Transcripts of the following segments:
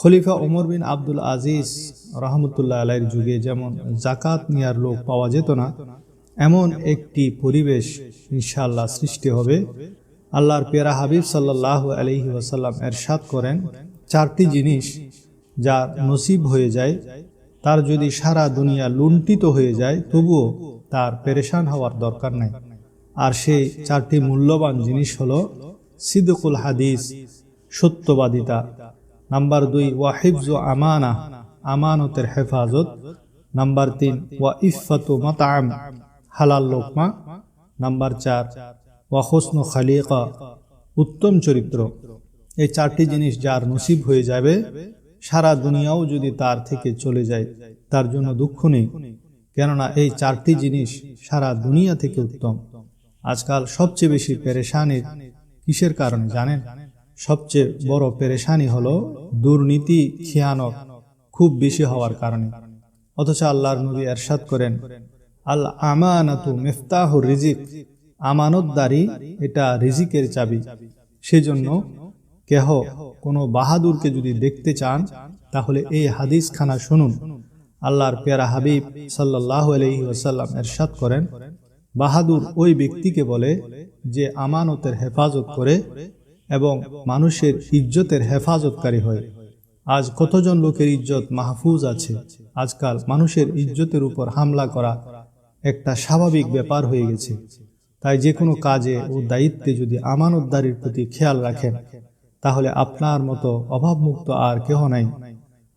খলিফা ওমর বিন আব্দুল আজিজ রহমতুল্লাহ আলাইয়ের যুগে যেমন জাকাত নেয়ার লোক পাওয়া যেত না, এমন একটি পরিবেশ ইনশাআল্লাহ সৃষ্টি হবে। আল্লাহর পেরা হাবিব সাল্লাহ আলহি ওয়াসাল্লাম এরশাদ করেন, চারটি জিনিস যার নসিব হয়ে যায়। তার যদি সারা দুনিয়া লুণ্ঠিত হয়ে যায়, তবুও তার পেরেশান হওয়ার দরকার নাই। আর সেই চারটি মূল্যবান জিনিস হলো সিদকুল হাদিস, সত্যবাদিতা। নাম্বার দুই ওয়াহিবজ আমানা আমানতের হেফাজত। নাম্বার তিন ওয়া ইফাতু মাতাম হালাল লোকমা। নাম্বার চার ওয়া হোসন খালিকা উত্তম চরিত্র। এই চারটি জিনিস যার নসিব হয়ে যাবে, সারা দুনিয়াও যদি তার থেকে চলে যায়, তার জন্য দুঃখ নেই। কেননা এই চারটি জিনিস সারা দুনিয়া থেকে উত্তম। আজকাল সবচেয়ে বেশি পেরেশানির কিসের কারণে জানেন? সবচেয়ে বড় পেরেশানি হলো দুর্নীতি খিয়ানত খুব বেশি হওয়ার কারণে। অথচ আল্লাহর নবী এরশাদ করেন, আল আমানাতু মেফতাহুর রিজিক। আমানতদারি এটা রিজিকের চাবি। সেজন্য কেহ কোনো বাহাদুরকে যদি দেখতে চান, তাহলে এই হাদিস খানা শুনুন। আল্লাহর পেয়ারা হাবিব সাল্লাহ আলহি ওসাল্লাম এরশাদ করেন, বাহাদুর ওই ব্যক্তিকে বলে যে আমানতের হেফাজত করে এবং মানুষের ইজ্জতের হেফাজতকারী হয়। আজ কতজন লোকের ইজ্জত মাহফুজ আছে? আজকাল মানুষের ইজ্জতের উপর হামলা করা একটা স্বাভাবিক ব্যাপার হয়ে গেছে। তাই যে কোনো কাজে ও দায়িত্বে যদি আমানতদারির প্রতি খেয়াল রাখেন, তাহলে আপনার মতো অভাবমুক্ত আর কেহ নাই।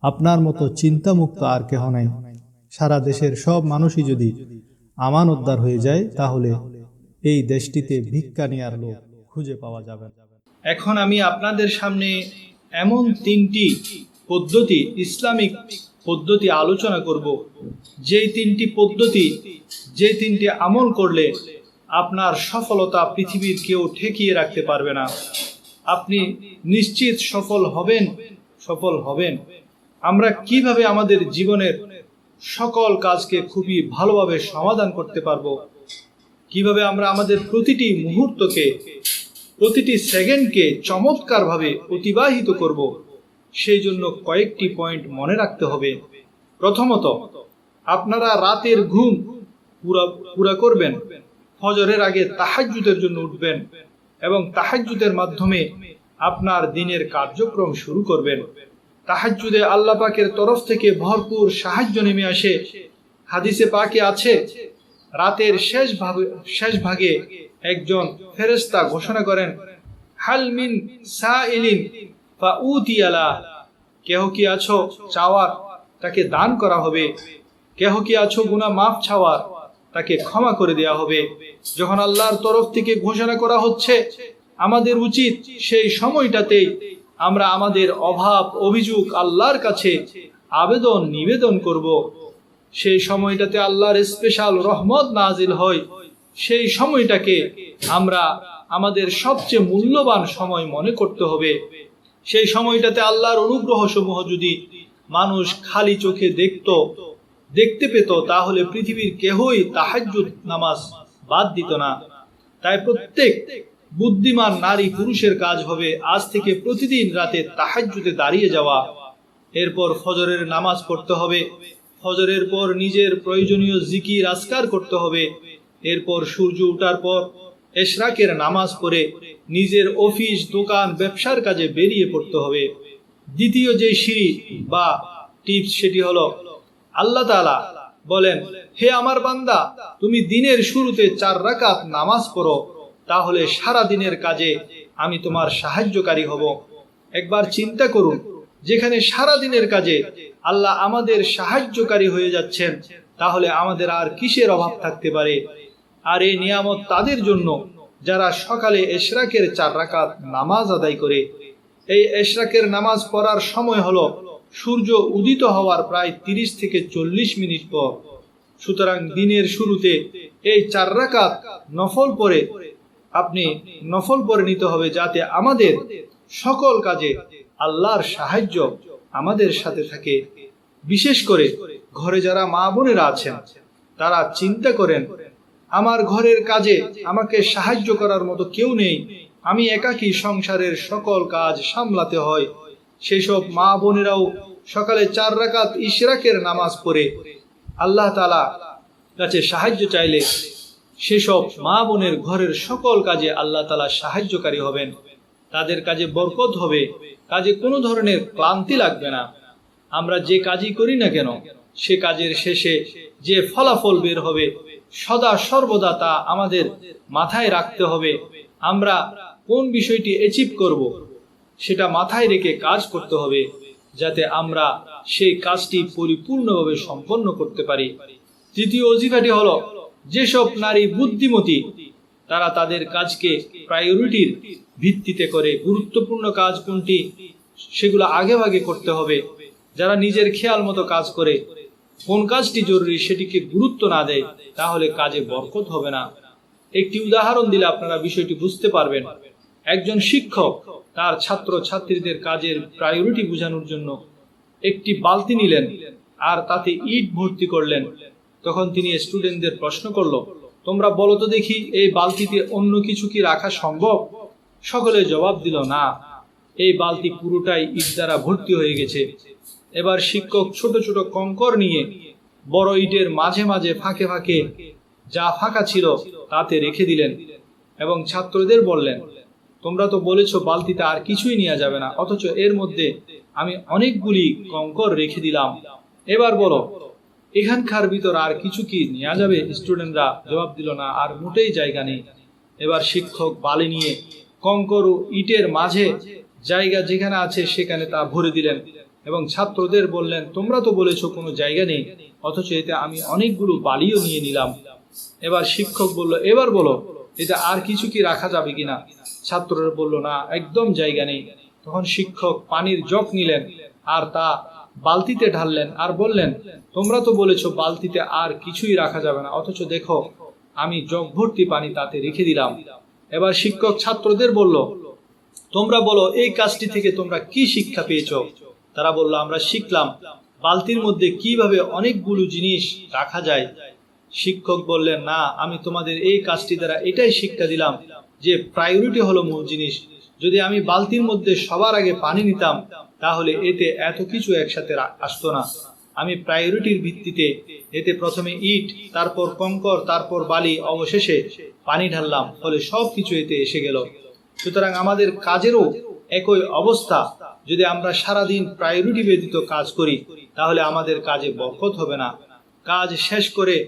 আপনার মতো চিন্তামুক্ত আর কেহ নাই। সারা দেশের সব মানুষই যদি আমানতদার হয়ে যায়, তাহলে এই দেশটিতে ভিক্ষা নেয়ার লোক খুঁজে পাওয়া যাবে না। এখন আমি আপনাদের সামনে এমন তিনটি পদ্ধতি, ইসলামিক পদ্ধতি আলোচনা করব। যেই তিনটি পদ্ধতি যে তিনটি আমল করলে আপনার সফলতা পৃথিবীর কেউ ঠেকিয়ে রাখতে পারবে না। আপনি নিশ্চিত সফল হবেন সফল হবেন। আমরা কীভাবে আমাদের জীবনের সকল কাজকে খুবই ভালোভাবে সমাধান করতে পারব? কীভাবে আমরা আমাদের প্রতিটি মুহূর্তকে প্রতিটি সেকেন্ডকে চমৎকারভাবে অতিবাহিত করব। সেই জন্য কয়েকটি পয়েন্ট মনে রাখতে হবে। প্রথমত, আপনারা রাতের ঘুম পুরা পুরা করবেন। ফজরের আগে তাহাজ্জুদের জন্য উঠবেন এবং তাহাজ্জুদের মাধ্যমে আপনার দিনের কার্যক্রম শুরু করবেন। তাহাজ্জুদে আল্লাহ পাকের তরফ থেকে ভরপুর সাহায্য নেমে আসে। হাদিসে পাকে আছে, রাতের শেষ ভাগে শেষ ভাগে একজন ফেরেস্তা ঘোষণা করেন হালমিন সাইলিন ফা উতিয়ালা কেহ কি আছো চাওয়ার তাকে দান করা হবে, কেহ কি আছো গুনাহ মাফ ছাওয়ার তাকে ক্ষমা করে দেয়া হবে। যখন আল্লাহর তরফ থেকে ঘোষণা করা হচ্ছে, আমাদের উচিত সেই সময়টাতেই আমরা আমাদের অভাব, অভিযোগ, আল্লাহর কাছে আবেদন, নিবেদন করব। সেই সময়টাতে আল্লাহর স্পেশাল রহমত নাজিল হয়। সেই সময়টাকে আমরা আমাদের সবচেয়ে মূল্যবান সময় মনে করতে হবে। সেই সময়টাতে আল্লাহর অনুগ্রহ সমূহ যদি মানুষ খালি চোখে দেখত, দেখতে পেত, তাহলে পৃথিবীর কেহই তাহাজ্জুদ নামাজ বাদ দিত না। তাই প্রত্যেক বুদ্ধিমান নারী পুরুষের কাজ হবে আজ থেকে প্রতিদিন রাতে তাহাজ্জুদে দাঁড়িয়ে যাওয়া। এরপর ফজরের নামাজ পড়তে হবে। ফজরের পর নিজের প্রয়োজনীয় জিকির আজকার করতে হবে। এরপর সূর্য ওঠার পর এশরাকের নামাজ পড়ে নিজের অফিস, দোকান, ব্যবসার কাজে বেরিয়ে পড়তে হবে। দ্বিতীয় যে সিঁড়ি বা টিপস সেটি হলো, আল্লাহ তাআলা বলেন, হে আমার বান্দা, তুমি দিনের শুরুতে চার রাকাত নামাজ পড়ো, তাহলে সারা দিনের কাজে আমি তোমার সাহায্যকারী হব। একবার চিন্তা করুন, যেখানে সারা দিনের কাজে আল্লাহ আমাদের সাহায্যকারী হয়ে যাচ্ছেন, তাহলে আমাদের আর কিসের অভাব থাকতে পারে? আর এই নিয়ামত তাদের জন্য যারা সকালে এশরাকের চার রাকাত নামাজ আদায় করে। এই এশরাকের নামাজ পড়ার সময় হলো সূর্য উদিত হওয়ার প্রায় তিরিশ থেকে চল্লিশ মিনিট পর। সুতরাং দিনের শুরুতে এই চার রাকাত নফল পরে আপনি নফল পরে নিতে হবে যাতে আমাদের সকল কাজে আল্লাহর সাহায্য আমাদের সাথে থাকে। বিশেষ করে ঘরে যারা মা বোনেরা আছেন, তারা চিন্তা করেন আমার ঘরের কাজে আমাকে সাহায্য করার মতো কেউ নেই। আমি একাকী সংসারের সকল কাজ সামলাতে হয়। সেসব মা বোনেরাও সকালে চার রাকাত ইশরাকের নামাজ পড়ে। আল্লাহ তালা কাছে সাহায্য চাইলে সেসব মা বোনের ঘরের সকল কাজে আল্লাহ তালা সাহায্যকারী হবেন। তাদের কাজে বরকত হবে। কাজে কোনো ধরনের ক্লান্তি লাগবে না। আমরা যে কাজই করি না কেন, সে কাজের শেষে যে ফলাফল বের হবে, সদা সর্বদা তা আমাদের মাথায় রাখতে হবে। আমরা কোন বিষয়টি অ্যাচিভ করব, সেটা মাথায় রেখে কাজ করতে হবে, যাতে আমরা সেই কাজটি পরিপূর্ণভাবে সম্পন্ন করতে পারি। তৃতীয় অজিফাটি হল, যেসব নারী বুদ্ধিমতী, তারা তাদের কাজকে প্রায়োরিটির ভিত্তিতে করে, গুরুত্বপূর্ণ কাজ কোনটি, সেগুলো আগে ভাগে করতে হবে। যারা নিজের খেয়াল মতো কাজ করে কোন কাজটি জরুরি সেটিকে গুরুত্ব না দেয়, তাহলে কাজে বরকত হবে না। একটি উদাহরণ দিলে আপনারা বিষয়টি বুঝতে পারবেন। একজন শিক্ষক, তার ছাত্র ছাত্রীদের কাজের প্রায়োরিটি বোঝানোর জন্য একটি বালতি নিলেন আর তাতে ইট ভর্তি করলেন। তখন তিনি স্টুডেন্টদের প্রশ্ন করল, তোমরা বলো তো দেখি, এই বালতিতে অন্য কিছু কি রাখা সম্ভব? সকলে জবাব দিল, না। এই বালতি পুরোটাই ইট দ্বারা ভর্তি হয়ে গেছে। এবার শিক্ষক ছোট ছোট কঙ্কর নিয়ে বড় ইটের মাঝে মাঝে ফাঁকে ফাঁকে যা ফাঁকা ছিল তাতে রেখে দিলেন এবং ছাত্রদের বললেন, তোমরা তো বলেছ বালতিতে আর কিছুই নেওয়া যাবে না, অথচ এর মধ্যে আমি অনেকগুলি কঙ্কর রেখে দিলাম। এবার বলো, এখানকার ভিতর আর কিছু কি নেওয়া যাবে? স্টুডেন্টরা জবাব দিল না, আর মোটেই জায়গা নেই। এবার শিক্ষক বালি নিয়ে কঙ্কর ও ইটের মাঝে জায়গা যেখানে আছে সেখানে তা ভরে দিলেন। এবং ছাত্রদের বললেন, তোমরা তো বলেছ কোনো জায়গা নেই, অথচ এতে আমি অনেকগুলো বালিও নিয়ে নিলাম। এবার শিক্ষক বলল, এবার বলো এটা আর কিছু কি রাখা যাবে কিনা? ছাত্ররা বলল, না, একদম জায়গা নেই। তখন শিক্ষক পানির জগ নিলেন আর তা বালতিতে ঢাললেন আর বললেন, তোমরা তো বলেছ বালতিতে আর কিছুই রাখা যাবে না, অথচ দেখো, আমি জগ ভর্তি পানি তাতে রেখে দিলাম। এবার শিক্ষক ছাত্রদের বলল, তোমরা বলো, এই কাজটি থেকে তোমরা কি শিক্ষা পেয়েছ? তারা বলল, আমরা শিখলাম বালতির মধ্যে কীভাবে অনেকগুলো জিনিস রাখা যায়। শিক্ষক বললেন, না, আমি তোমাদের এই কাজটি দ্বারা এটাই শিক্ষা দিলাম যে প্রায়োরিটি হলো মূল জিনিস। যদি আমি বালতির মধ্যে সবার আগে পানি নিতাম, তাহলে এতে এত কিছু একসাথে আসতো না। আমি প্রায়োরিটির ভিত্তিতে এতে প্রথমে ইট, তারপর কঙ্কর, তারপর বালি, অবশেষে পানি ঢাললাম, ফলে সব কিছু এতে এসে গেল। সুতরাং আমাদের কাজেরও একই অবস্থা। যদি আমরা সারাদিন প্রায়োরিটি ব্যতীত কাজ করি, তাহলে আমাদের কাজে বরকত হবে না। কাজ শেষ করে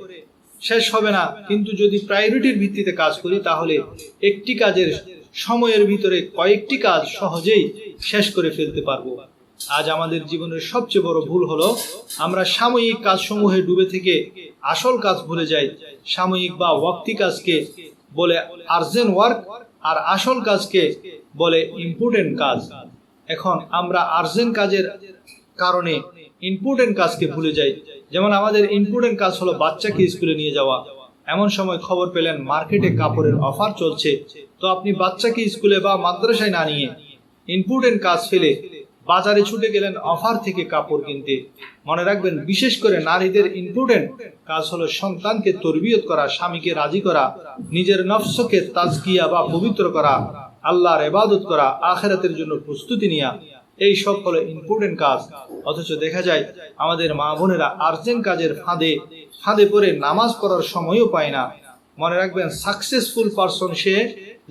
শেষ হবে না। কিন্তু যদি প্রায়োরিটির ভিত্তিতে কাজ করি, তাহলে একটি কাজের সময়ের ভিতরে কয়েকটি কাজ সহজেই শেষ করে ফেলতে পারব। আজ আমাদের জীবনের সবচেয়ে বড় ভুল হলো, আমরা সাময়িক কাজসমূহে ডুবে থেকে আসল কাজ ভুলে যাই। সাময়িক বা ওয়াক্তি কাজকে বলে আর্জেন্ট ওয়ার্ক আর আসল কাজকে বলে ইম্পর্টেন্ট কাজ। এখন আমরা আর্জেন্ট কাজের কারণে ইম্পর্টেন্ট কাজকে ভুলে যাই। যেমন আমাদের ইম্পর্টেন্ট কাজ হলো বাচ্চাকে স্কুলে নিয়ে যাওয়া। এমন সময় খবর পেলেন মার্কেটে কাপড়ের অফার চলছে। তো আপনি বাচ্চাকে স্কুলে বা মাদ্রাসায় না নিয়ে ইম্পর্টেন্ট কাজ ফেলে বাজারে ছুটে গেলেন অফার থেকে কাপড় কিনতে। মনে রাখবেন, বিশেষ করে নারীদের ইম্পর্টেন্ট কাজ হলো সন্তানকে তরবিয়ত করা, স্বামীকে রাজি করা, নিজের নফসকে তাজকিয়া বা পবিত্র করা, আল্লাহর এবাদত করা, আখেরাতের জন্য প্রস্তুতি নেওয়া এই সব হলো ইম্পর্টেন্ট কাজ। অথচ দেখা যায়, আমাদের মা বোনেরা আর্জেন্ট কাজের ফাঁদে ফাঁদে পড়ে নামাজ পড়ার সময়ও পায় না। মনে রাখবেন সাকসেসফুল পারসন সে,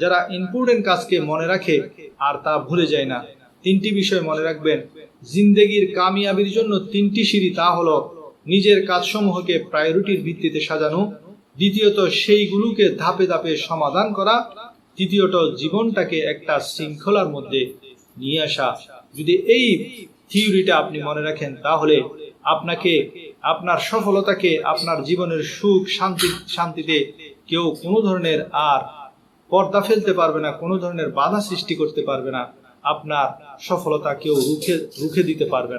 যারা ইম্পর্টেন্ট কাজকে মনে রাখে আর তা ভুলে যায় না। তিনটি বিষয় মনে রাখবেন। জিন্দেগির কামিয়াবির জন্য তিনটি সিঁড়ি তা হল নিজের কাজসমূহকে প্রায়োরিটির ভিত্তিতে সাজানো, দ্বিতীয়ত সেইগুলোকে ধাপে ধাপে সমাধান করা, তৃতীয়ত জীবনটাকে একটা শৃঙ্খলার মধ্যে নিয়ে আসা। যদি এই থিওরিটা আপনি মনে রাখেন, তাহলে আপনাকে, আপনার সফলতাকে, আপনার জীবনের সুখ, শান্তি, শান্তিতে কেউ কোনো ধরনের আর পর্দা ফেলতে পারবে না, কোনো ধরনের বাধা সৃষ্টি করতে পারবে না। আপনার সফলতা কেউ রুখে রুখে দিতে পারবে